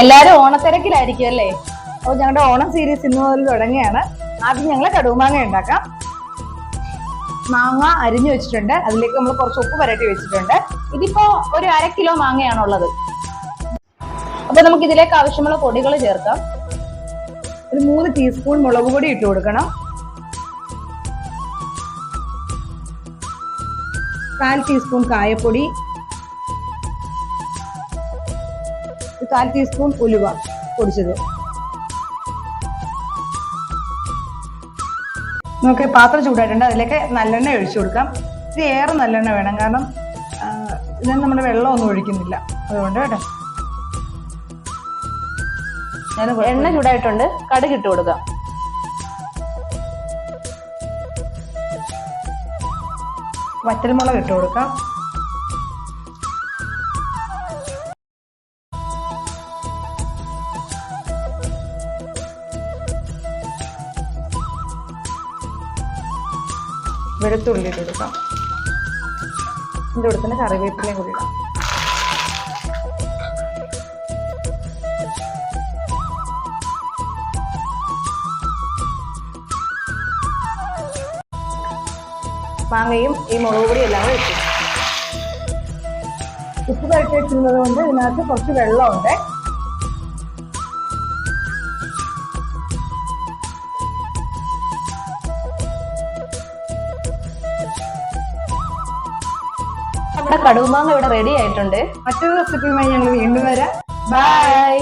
എല്ലാരും ഓണത്തിരക്കിലായിരിക്കും അല്ലേ? അപ്പോൾ ഞങ്ങളുടെ ഓണം സീരീസ് ഇന്ന് മുതൽ തുടങ്ങിയാണ് ആദ്യം ഞങ്ങൾ കടുമാങ്ങ ഉണ്ടാക്കാം. മാങ്ങ അരിഞ്ഞു വെച്ചിട്ടുണ്ട്. അതിലേക്ക് നമ്മൾ കുറച്ച് ഉപ്പ് പരട്ടി വെച്ചിട്ടുണ്ട്. ഇതിപ്പോ ഒരു അര കിലോ മാങ്ങയാണുള്ളത്. അപ്പൊ നമുക്ക് ഇതിലേക്ക് ആവശ്യമുള്ള പൊടികൾ ചേർക്കാം. ഒരു മൂന്ന് ടീസ്പൂൺ മുളക് പൊടി ഇട്ട് കൊടുക്കണം. കാൽ ടീസ്പൂൺ കായപ്പൊടി. കാൽ ടീസ്പൂൺ ഉലുവ പൊടിച്ചത്. നമുക്ക് പാത്രം ചൂടായിട്ടുണ്ട്. അതിലേക്ക് നല്ലെണ്ണ ഒഴിച്ചു കൊടുക്കാം. ഇത് ഏറെ നല്ലെണ്ണ വേണം. കാരണം ഇതിന് നമ്മുടെ വെള്ളമൊന്നും ഒഴിക്കുന്നില്ല. അതുകൊണ്ട് കേട്ടോ. ഞാൻ എണ്ണ ചൂടായിട്ടുണ്ട്. കടുക് ഇട്ട് കൊടുക്കാം. വറ്റൽമുളക് ഇട്ട് കൊടുക്കാം. വെളുത്തുള്ളി ഇട്ട് കൊടുക്കാം. ഇതിന്റെ കൂടെ തന്നെ കറിവേപ്പിലയും കൂടി ഇടാം. മാങ്ങയും ഈ മുളക് പൊടി എല്ലാം കൂടി ഇട്ടു. ഉപ്പ് പരട്ടി വെച്ചിരുന്നത് കൊണ്ട് ഇതിനകത്ത് കുറച്ച് വെള്ളമുണ്ട്. നമ്മുടെ കടുമാങ്ങ ഇവിടെ റെഡി ആയിട്ടുണ്ട്. മറ്റൊരു റെസിപ്പിയുമായി ഞങ്ങൾ വീണ്ടും വരാം. ബൈ